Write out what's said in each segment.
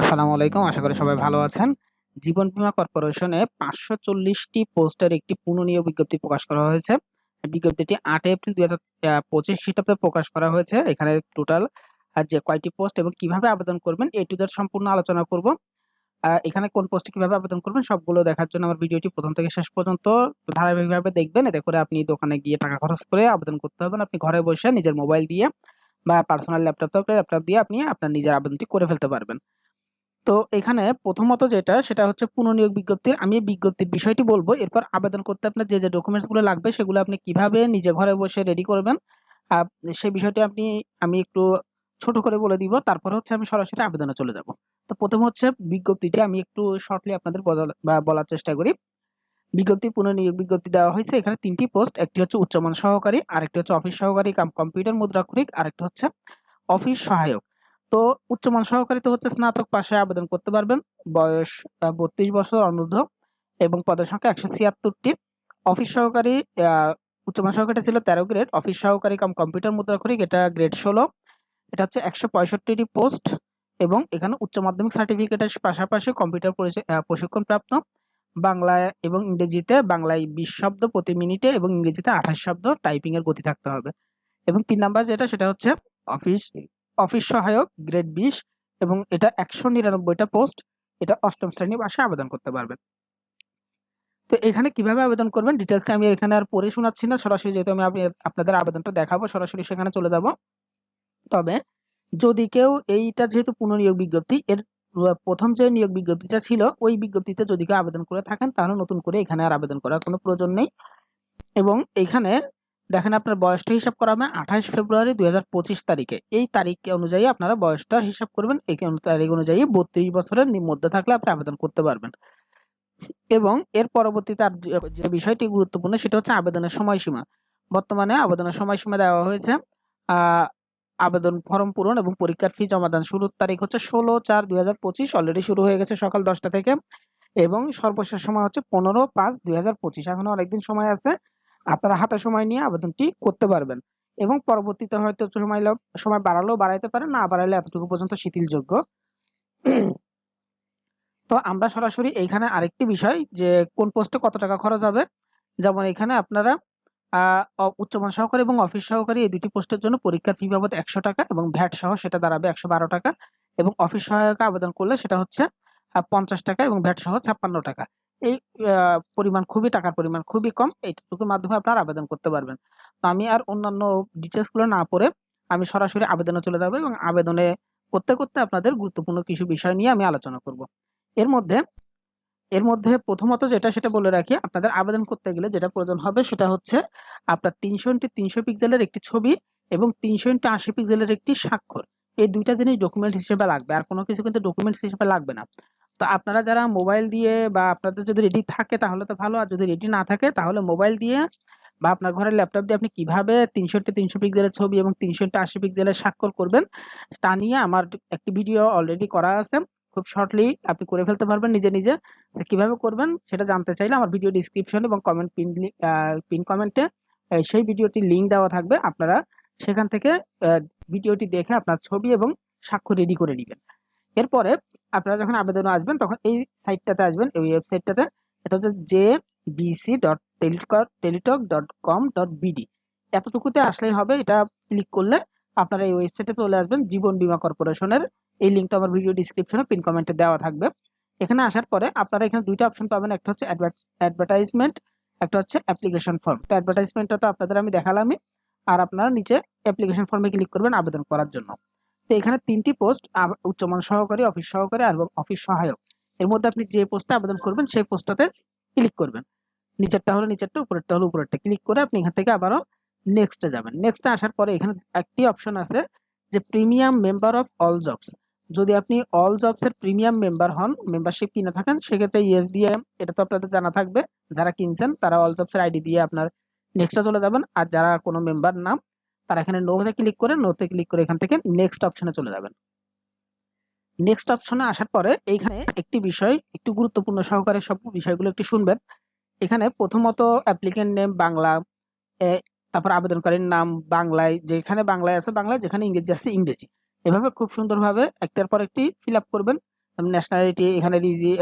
আসসালামু আলাইকুম। আশা করি সবাই ভালো আছেন। জীবন বীমা কর্পোরেশনে ৫৪০ টি পোস্টের একটি পুনঃনিয়োগ বিজ্ঞপ্তি প্রকাশ করা হয়েছে। বিজ্ঞপ্তিটি ৮ এপ্রিল ২০২৫ খ্রিস্টাব্দে প্রকাশ করা হয়েছে। এখানে টোটাল যে কয়টি পোস্ট এবং কীভাবে আবেদন করবেন, এ টু জেড সম্পূর্ণ আলোচনা করব। এখানে কোন পোস্টে কীভাবে আবেদন করবেন সবগুলো দেখার জন্য আমার ভিডিওটি প্রথম থেকে শেষ পর্যন্ত ধারাবাহিকভাবে দেখবেন। এতে করে আপনি দোকানে গিয়ে টাকা খরচ করে আবেদন করতে হবে আপনি ঘরে বসে নিজের মোবাইল দিয়ে বা পার্সোনাল ল্যাপটপ ল্যাপটপ দিয়ে আপনি আপনার নিজের আবেদনটি করে ফেলতে পারবেন। তো এখানে প্রথমত যেটা সেটা হচ্ছে পুনর্নিয়োগ বিজ্ঞপ্তির আমি বিজ্ঞপ্তির বিষয়টি বলব এরপর আবেদন করতে আপনার যে, যে ডকুমেন্টসগুলো লাগবে সেগুলো আপনি কীভাবে নিজে ঘরে বসে রেডি করবেন সেই বিষয়টি আপনি আমি একটু ছোট করে বলে দিব। তারপরে হচ্ছে আমি সরাসরি আবেদনে চলে যাব। তো প্রথম হচ্ছে বিজ্ঞপ্তিটি আমি একটু শর্টলি আপনাদের বলার চেষ্টা করি। বিজ্ঞপ্তি পুনঃনিয়োগ বিজ্ঞপ্তি দেওয়া হয়েছে। এখানে তিনটি পোস্ট। একটি হচ্ছে উচ্চমান সহকারী, আরেকটি হচ্ছে অফিস সহকারী কাম কম্পিউটার মুদ্রাক্ষরিক, আরেকটা হচ্ছে অফিস সহায়ক। তো উচ্চমান সহকারীতে হচ্ছে স্নাতক পাশে আবেদন করতে পারবেন। বয়স বত্রিশ বছর অনূর্ধ্ব এবং পদের সংখ্যা ১৭৬ টি। অফিস সহকারী উচ্চমান সহকারীটা ছিল ১৩ গ্রেড। অফিস সহকারী কাম কম্পিউটার মুদ্রাক্ষরিক, এটা গ্রেড ১৬ এটা হচ্ছে ১৬৫ টি পোস্ট এবং এখানে উচ্চ মাধ্যমিক সার্টিফিকেটের পাশাপাশি কম্পিউটার পরিচয় আ প্রশিক্ষণপ্রাপ্ত বাংলায় এবং ইংরেজিতে, বাংলায় ২০ শব্দ প্রতি মিনিটে এবং ইংরেজিতে ২৮ শব্দ টাইপিং এর গতি থাকতে হবে। এবং তিন নাম্বার যেটা, সেটা হচ্ছে অফিস অফিস সহায়ক, গ্রেড ২০ এবং এটা একশো নিরানব্বইটা পোস্ট। এটা অষ্টম শ্রেণি পাশে আবেদন করতে পারবেন। তো এখানে কীভাবে আবেদন করবেন ডিটেলসটা আমি এখানে আর পড়ে শোনাচ্ছি না। সরাসরি যেহেতু আমি আপনাদের আবেদনটা দেখাবো, সরাসরি সেখানে চলে যাব। তবে যদি কেউ এইটা যেহেতু পুনর্নিয়োগ বিজ্ঞপ্তি, এর প্রথম যে নিয়োগ বিজ্ঞপ্তিটা ছিল, ওই বিজ্ঞপ্তিতে যদি কেউ আবেদন করে থাকেন, তাহলে নতুন করে এখানে আর আবেদন করার কোনো প্রয়োজন নেই। এবং এইখানে দেখেন আপনার বয়সটা হিসাব করা হবে ২৮ ফেব্রুয়ারি ২০২৫ তারিখে। এই তারিখ অনুযায়ী আপনারা বয়সটা হিসাব করবেন। এই তারিখ অনুযায়ী ৩২ বছরের মধ্যে থাকলে আপনি আবেদন করতে পারবেন। এবং এর পরবর্তীতে আর যে বিষয়টি গুরুত্বপূর্ণ সেটা হচ্ছে আবেদনের সময়সীমা। বর্তমানে আবেদনের সময়সীমা দেওয়া হয়েছে আবেদন ফর্ম পূরণ এবং পরীক্ষার ফি জমাদান শুরুর তারিখ হচ্ছে ১৬/৪/২০২৫ অলরেডি শুরু হয়ে গেছে সকাল দশটা থেকে এবং সর্বশেষ সময় হচ্ছে ১৫/৫/২০২৫ এখনও অনেকদিন সময় আছে। আপনারা হাতে সময় নিয়ে আবেদনটি করতে পারবেন। এবং পরবর্তীতে হয়তো সময় সময় বাড়ালেও বাড়াইতে পারেন, না বাড়াইলে এতটুকু পর্যন্ত শিথিলযোগ্য। তো আমরা সরাসরি এইখানে আরেকটি বিষয় যে কোন পোস্টে কত টাকা খরচ হবে। যেমন এখানে আপনারা উচ্চমান সহকারী এবং অফিস সহকারী এই দুটি পোস্টের জন্য পরীক্ষার ফি বাবদ ৳১০০ এবং ভ্যাট সহ সেটা দাঁড়াবে ৳১১২ এবং অফিস সহায়ক আবেদন করলে সেটা হচ্ছে পঞ্চাশ টাকা এবং ভ্যাট সহ ৳৫৬ এই পরিমাণ খুবই টাকার পরিমাণ খুবই কম। এইটুকুর মাধ্যমে আপনারা আবেদন করতে পারবেন। তো আমি আর অন্যান্য ডিটেইলসগুলো না পড়ে আমি সরাসরি আবেদনে চলে যাব এবং আবেদনে করতে, করতে আপনাদের গুরুত্বপূর্ণ কিছু বিষয় নিয়ে আমি আলোচনা করব। এর মধ্যে এর মধ্যে প্রথমত যেটা সেটা বলে রাখি আপনাদের আবেদন করতে গেলে যেটা প্রয়োজন হবে সেটা হচ্ছে আপনার ৩০০ ইন্টু ৩০০ পিক্সেলের একটি ছবি এবং ৩০০ ইন্টু ৮০ পিক্সেলের একটি স্বাক্ষর। এই দুইটা জিনিস ডকুমেন্ট হিসেবে লাগবে। আর কোনো কিছু কিন্তু ডকুমেন্টস হিসেবে লাগবে না। তো আপনারা যারা মোবাইল দিয়ে বা আপনাদের যদি রেডি থাকে তাহলে তো ভালো। আর যদি রেডি না থাকে তাহলে মোবাইল দিয়ে বা আপনার ঘরের ল্যাপটপ দিয়ে আপনি কীভাবে ৩০০ ইন্টু ৩০০ পিক্সেলের ছবি এবং ৩০০ ইন্টু ৮০ পিক্সেলের স্বাক্ষর করবেন তা নিয়ে আমার একটি ভিডিও অলরেডি করা আছে। খুব শর্টলি আপনি করে ফেলতে পারবেন নিজে, নিজে। কীভাবে করবেন সেটা জানতে চাইলে আমার ভিডিও ডিসক্রিপশন এবং কমেন্ট পিন পিন কমেন্টে সেই ভিডিওটি লিঙ্ক দেওয়া থাকবে। আপনারা সেখান থেকে ভিডিওটি দেখে আপনার ছবি এবং স্বাক্ষর রেডি করে নেবেন এরপরে আপনারা যখন আবেদনে আসবেন তখন এই সাইটটাতে আসবেন এই ওয়েবসাইটটাতে এটা হচ্ছে jbc.teletalk.com.bd এতটুকুতে আসলেই হবে। এটা ক্লিক করলে আপনারা এই ওয়েবসাইটে চলে আসবেন জীবন বীমা কর্পোরেশনের। এই লিংকটা আমার ভিডিও ডেসক্রিপশনে পিন কমেন্টে দেওয়া থাকবে। এখানে আসার পরে আপনারা এখানে দুইটা অপশন পাবেন। একটা হচ্ছে অ্যাডভার্ট অ্যাডভার্টাইজমেন্ট, একটা হচ্ছে অ্যাপ্লিকেশন ফর্ম। তো অ্যাডভার্টাইজমেন্টটা তো আপনাদের আমি দেখালামই। আর আপনারা নিচে অ্যাপ্লিকেশন ফর্মে ক্লিক করবেন আবেদন করার জন্য। তো এখানে তিনটি পোস্ট উচ্চমান সহকারী, অফিস সহকারী এবং অফিস সহায়ক। এর মধ্যে আপনি যে পোস্টে আবেদন করবেন সেই পোস্টটাতে ক্লিক করবেন। নিচেরটা হলো নিচেরটা, উপরেরটা হলো উপরেরটা। ক্লিক করে আপনি এখান থেকে আবারও নেক্সট যাবেন। নেক্সট আসার পরে এখানে একটি অপশন আছে যে premium member of all jobs. যদি আপনি অল জবস এর প্রিমিয়াম মেম্বার হন, মেম্বারশিপ কিনে থাকেন সেক্ষেত্রে ইয়েস দিয়ে এটা তো আপনাদের জানা থাকবে। যারা কিনছেন তারা অল জবস এর আইডি দিয়ে আপনার নেক্সট চলে যাবেন। আর যারা কোনো মেম্বার না তারা এখানে নো তে ক্লিক করে নো তে ক্লিক করে এখান থেকে নেক্সট অপশনে চলে যাবেন। নেক্সট অপশনে আসার পরে এইখানে একটি বিষয় একটু গুরুত্বপূর্ণ সহকারে সব বিষয়গুলো একটু শুনবেন। এখানে প্রথমত অ্যাপ্লিকেন্ট নেম বাংলা, তারপর আবেদনকারীর নাম বাংলায়, যেখানে বাংলায় আছে বাংলায়, যেখানে ইংরেজি আছে ইংরেজি। এভাবে খুব সুন্দরভাবে একটার পর একটি ফিল আপ করবেন ন্যাশনালিটি এখানে রিজি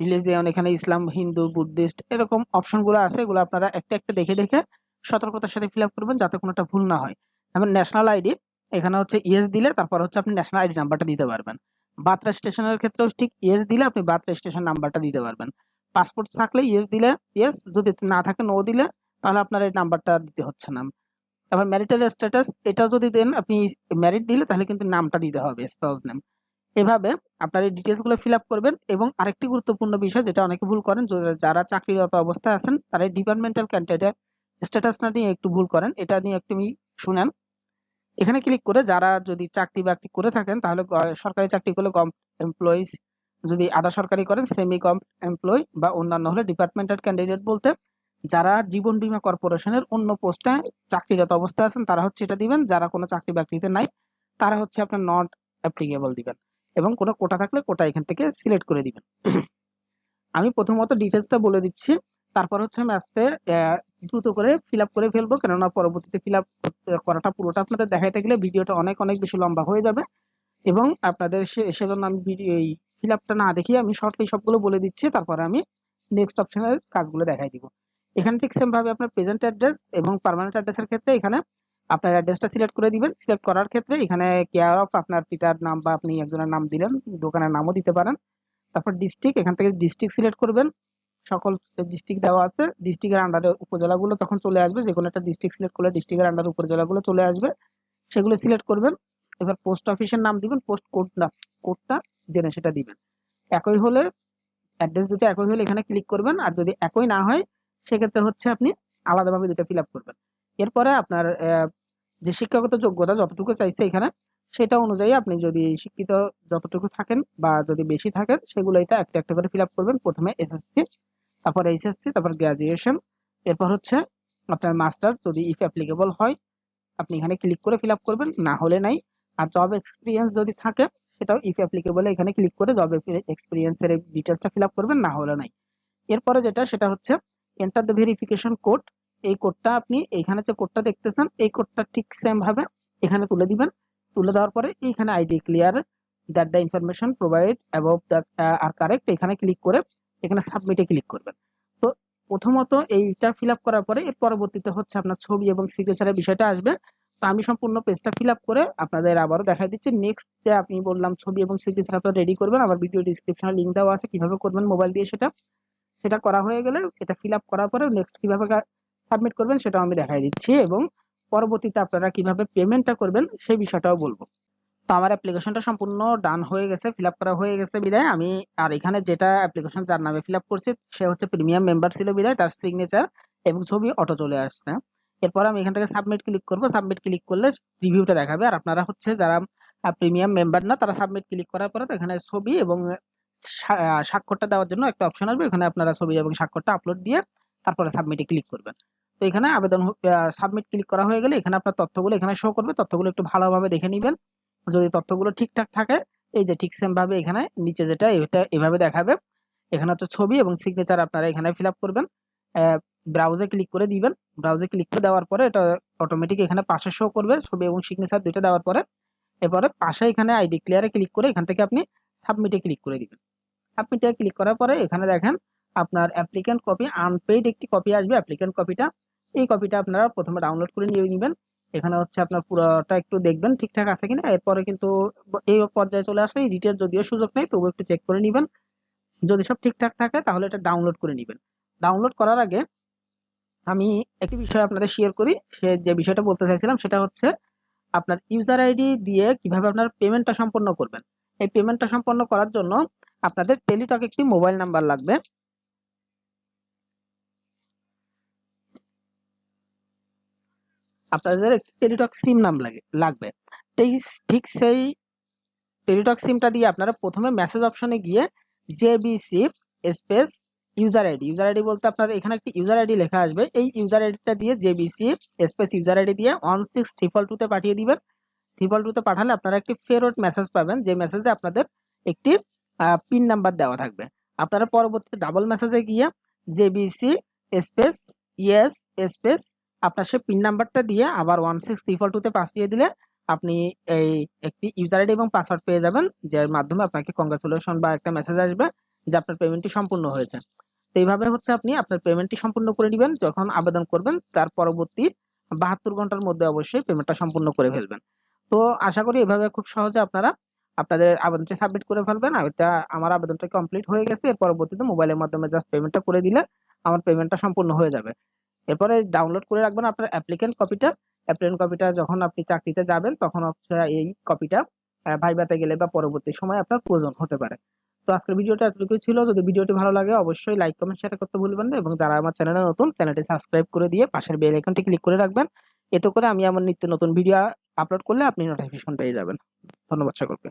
রিলিজিয়ন এখানে ইসলাম হিন্দু বুদ্ধিস্ট এরকম অপশনগুলো আছে এগুলো আপনারা একটা একটা দেখে দেখে সতর্কতার সাথে ফিল আপ করবেন যাতে কোনোটা ভুল না হয়। যেমন ন্যাশনাল আইডি এখানে হচ্ছে ইয়েস দিলে তারপর হচ্ছে আপনি ন্যাশনাল আইডি নাম্বারটা দিতে পারবেন। বার্থ রেজিস্ট্রেশনের ক্ষেত্রেও ঠিক ইয়েস দিলে আপনি বার্থ রেজিস্ট্রেশন নাম্বারটা দিতে পারবেন। পাসপোর্ট থাকলে ইয়েস দিলে ইয়েস যদি না থাকে নো দিলে তাহলে আপনার এই নাম্বারটা দিতে হচ্ছে না। আবার ম্যারিটাল স্ট্যাটাস এটা যদি দেন আপনি ম্যারিড দিলে তাহলে কিন্তু নামটা দিতে হবে স্পাউস নেম এভাবে আপনার এই ডিটেলসগুলো ফিল আপ করবেন এবং আরেকটি গুরুত্বপূর্ণ বিষয় যেটা অনেকে ভুল করেন, যারা চাকরিরত অবস্থায় আছেন, তারা ডিপার্টমেন্টাল ক্যান্ডিডেট স্ট্যাটাসটা নিয়ে একটু ভুল করেন, এটা নিয়ে একটু শুনেন। এখানে ক্লিক করে যারা যদি চাকরি বাকরি করে থাকেন, তাহলে সরকারি চাকরি করলে কম এমপ্লয়িজ যদি আধা সরকারি করেন সেমি কম এমপ্লয় বা অন্যান্য হলে ডিপার্টমেন্টাল ক্যান্ডিডেট বলতে যারা জীবন বীমা কর্পোরেশনের অন্য পোস্টে চাকরিরত অবস্থায় আছেন, তারা হচ্ছে এটা দিবেন। যারা কোনো চাকরি বাকরিতে নাই, তারা হচ্ছে আপনার নট অ্যাপ্লিকেবল দিবেন এবং কোনো কোটা থাকলে কোটা এখান থেকে সিলেক্ট করে দিবেন। আমি প্রথমত ডিটেলসটা বলে দিচ্ছি। তারপর হচ্ছে আমি আস্তে দ্রুত করে ফিল করে ফেলব। কেননা পরবর্তীতে ফিল করাটা পুরোটা আপনাদের দেখাইতে গেলে ভিডিওটা অনেক অনেক বেশি লম্বা হয়ে যাবে। এবং আপনাদের সেজন্য আমি ভিডিও, এই ফিল না দেখিয়ে আমি শর্টলি সবগুলো বলে দিচ্ছি। তারপরে আমি নেক্সট অপশনের কাজগুলো দেখাই দিব। এখানে ঠিক সেমভাবে আপনার প্রেজেন্ট অ্যাড্রেস এবং পার্মানেন্ট অ্যাড্রেসের ক্ষেত্রে এখানে আপনার অ্যাড্রেসটা সিলেক্ট করে দিবেন। সিলেক্ট করার ক্ষেত্রে এখানে কেয়ার অফ আপনার পিতার নাম বা আপনি একজনের নাম দিলেন, দোকানের নামও দিতে পারেন। তারপর ডিস্ট্রিক্ট এখান থেকে ডিস্ট্রিক্ট সিলেক্ট করবেন। সকল ডিস্ট্রিক্ট দেওয়া আছে। ডিস্ট্রিক্টের আন্ডারে উপজেলাগুলো তখন চলে আসবে। যে কোনো একটা ডিস্ট্রিক্ট সিলেক্ট করলে ডিস্ট্রিক্টের আন্ডারে উপজেলাগুলো চলে আসবে। সেগুলো সিলেক্ট করবেন। এবার পোস্ট অফিসের নাম দিবেন পোস্ট কোড না কোডটা জেনে সেটা দিবেন। একই হলে অ্যাড্রেস দুটো একই হলে এখানে ক্লিক করবেন। আর যদি একই না হয়, সেক্ষেত্রে হচ্ছে আপনি আলাদাভাবে দুটো ফিল আপ করবেন। এরপরে আপনার যে শিক্ষাগত যোগ্যতা যতটুকু চাইছে এখানে, সেটা অনুযায়ী আপনি যদি শিক্ষিত যতটুকু থাকেন বা যদি বেশি থাকেন, সেগুলো এটা একটা একটা করে ফিল আপ করবেন। প্রথমে এসএসসি তারপর এইচএসসি তারপর গ্রাজুয়েশন এরপর হচ্ছে আপনার মাস্টার যদি ইফ অ্যাপ্লিকেবল হয়, আপনি এখানে ক্লিক করে ফিল করবেন, না হলে নাই। আর জব এক্সপিরিয়েন্স যদি থাকে, সেটাও ইফ অ্যাপ্লিকেবল এখানে ক্লিক করে জব এক্সপিরিয়েন্সের ডিটেলসটা ফিল করবেন, না হলে নাই। এরপরে যেটা, সেটা হচ্ছে এন্টার দ্য ভেরিফিকেশন কোড এই কোডটা আপনি এইখানে যে কোডটা দেখতেছেন, এই কোডটা ঠিক সেমভাবে এখানে তুলে দিবেন। তুলে দেওয়ার পরে এইখানে I declare that the information provide above that are correct এখানে ক্লিক করে এখানে সাবমিটে ক্লিক করবেন। তো প্রথমত এইটা ফিল করার পরে এর পরবর্তীতে হচ্ছে আপনার ছবি এবং সিগনেচারের বিষয়টা আসবে। তো আমি সম্পূর্ণ পেজটা ফিল করে আপনাদের আবারও দেখাই দিচ্ছি। নেক্সট যে আপনি বললাম ছবি এবং সিগনেচার আপনারা রেডি করবেন, আমার ভিডিও ডিসক্রিপশনে লিঙ্ক দেওয়া আছে। কীভাবে করবেন মোবাইল দিয়ে সেটা? সেটা করা হয়ে গেলে এটা ফিল করার পরে নেক্সট কীভাবে সাবমিট করবেন সেটাও আমি দেখাই দিচ্ছি এবং পরবর্তীতে আপনারা কীভাবে পেমেন্টটা করবেন সেই বিষয়টাও বলব। তো আমার অ্যাপ্লিকেশনটা সম্পূর্ণ ডান হয়ে গেছে ফিল করা হয়ে গেছে বিদায়। আমি আর এখানে যেটা অ্যাপ্লিকেশন যার নামে ফিল করছি, সে হচ্ছে প্রিমিয়াম মেম্বার ছিল বিদায়, তার সিগনেচার এবং ছবি অটো চলে আসছে। এরপর আমি এখান থেকে সাবমিট ক্লিক করব সাবমিট ক্লিক করলে রিভিউটা দেখাবে। আর আপনারা হচ্ছে যারা প্রিমিয়াম মেম্বার না, তারা সাবমিট ক্লিক করার পরে তো এখানে ছবি এবং স্বাক্ষরটা দেওয়ার জন্য একটা অপশন আসবে। এখানে আপনারা ছবি এবং স্বাক্ষরটা আপলোড দিয়ে তারপরে সাবমিটে ক্লিক করবেন। তো এখানে আবেদন সাবমিট ক্লিক করা হয়ে গেলে এখানে আপনার তথ্যগুলো এখানে শো করবে। তথ্যগুলো একটু ভালোভাবে দেখে নেবেন। যদি তথ্যগুলো ঠিকঠাক থাকে, এই যে ঠিক সেম ভাবে এখানে নিচে যেটা, এটা এভাবে দেখাবে। এখানে হচ্ছে ছবি এবং সিগনেচার আপনারা এখানে ফিল করবেন। ব্রাউজে ক্লিক করে দিবেন। ব্রাউজে ক্লিক করে দেওয়ার পরে এটা অটোমেটিক এখানে পাশে শো করবে। ছবি এবং সিগনেচার দুইটা দেওয়ার পরে। এরপরে পাশে এখানে আইডি ক্লিয়ারে ক্লিক করে এখান থেকে আপনি সাবমিটে ক্লিক করে দিবেন। সাবমিটে ক্লিক করার পরে এখানে দেখেন আপনার অ্যাপ্লিকেন্ট কপি আনপেইড একটি কপি আসবে। অ্যাপ্লিকেন্ট কপিটা এই কপিটা আপনারা প্রথমে ডাউনলোড করে নিয়ে নেবেন। এখানে হচ্ছে আপনার পুরোটা একটু দেখবেন ঠিকঠাক আছে কিনা। এরপরে কিন্তু এই পর্যায়ে চলে আসলে এডিটের যদিও সুযোগ নেই, তবুও একটু চেক করে নেবেন। যদি সব ঠিকঠাক থাকে, তাহলে এটা ডাউনলোড করে নেবেন। ডাউনলোড করার আগে আমি একটি বিষয় আপনাদের শেয়ার করি। সে যে বিষয়টা বলতে চাইছিলাম, সেটা হচ্ছে আপনার ইউজার আইডি দিয়ে কীভাবে আপনার পেমেন্টটা সম্পন্ন করবেন। এই পেমেন্টটা সম্পন্ন করার জন্য আপনাদের টেলিটক একটি মোবাইল নাম্বার লাগবে। আপনাদের টেলিটক সিম নাম লাগে, লাগবে। ঠিক সেই টেলিটক সিমটা দিয়ে আপনারা প্রথমে মেসেজ অপশনে গিয়ে JBC space user ID user ID বলতে আপনার এখানে একটি ইউজার আইডি লেখা আসবে। এই ইউজার আইডিটা দিয়ে জেবিসি স্পেস ইউজার আইডি দিয়ে ওয়ান সিক্স ট্রিপল টুতে পাঠিয়ে দিবেন। ট্রিপল টুতে পাঠালে আপনারা একটি ফেরত মেসেজ পাবেন, যে মেসেজে আপনাদের একটি পিন নাম্বার দেওয়া থাকবে। আপনারা পরবর্তীতে ডাবল মেসেজে গিয়ে জেবিসি স্পেস ইয়েস স্পেস আপনার সেই পিন নাম্বারটা দিয়ে আবার ওয়ান সিক্স ট্রিপল টুতে পাঠিয়ে দিলে আপনি এই একটি ইউজার আইডি এবং পাসওয়ার্ড পেয়ে যাবেন, যার মাধ্যমে আপনাকে কংগ্রাচুলেশন বা একটা মেসেজ আসবে যে আপনার পেমেন্টটি সম্পূর্ণ হয়েছে। তো এইভাবে হচ্ছে আপনি আপনার পেমেন্টটি সম্পূর্ণ করে দিবেন, যখন আবেদন করবেন, তার পরবর্তী বাহাত্তর ঘণ্টার মধ্যে অবশ্যই পেমেন্টটা সম্পূর্ণ করে ফেলবেন। তো আশা করি এভাবে খুব সহজে আপনারা আপনাদের আবেদনটি সাবমিট করে ফেলবেন। আর এটা আমার আবেদনটা কমপ্লিট হয়ে গেছে, এর পরবর্তীতে মোবাইলের মাধ্যমে জাস্ট পেমেন্টটা করে দিলে আমার পেমেন্টটা সম্পূর্ণ হয়ে যাবে। এরপরে ডাউনলোড করে রাখবেন আপনার অ্যাপ্লিকেন্ট কপিটা অ্যাপ্লিকেন্ট কপিটা যখন আপনি চাকরিতে যাবেন, তখন এই কপিটা ভাইবাতে গেলে বা পরবর্তী সময় আপনার প্রয়োজন হতে পারে। তো আজকের ভিডিওটা এতটুকুই ছিল। যদি ভিডিওটি ভালো লাগে, অবশ্যই লাইক কমেন্ট শেয়ার করতে ভুলবেন না। এবং যারা আমার চ্যানেলে নতুন, চ্যানেলটি সাবস্ক্রাইব করে দিয়ে পাশের বেল আইকনটি ক্লিক করে রাখবেন। এতে করে আমি আমার নিত্য নতুন ভিডিও আপলোড করলে আপনি নোটিফিকেশন পেয়ে যাবেন। ধন্যবাদ সকলকে।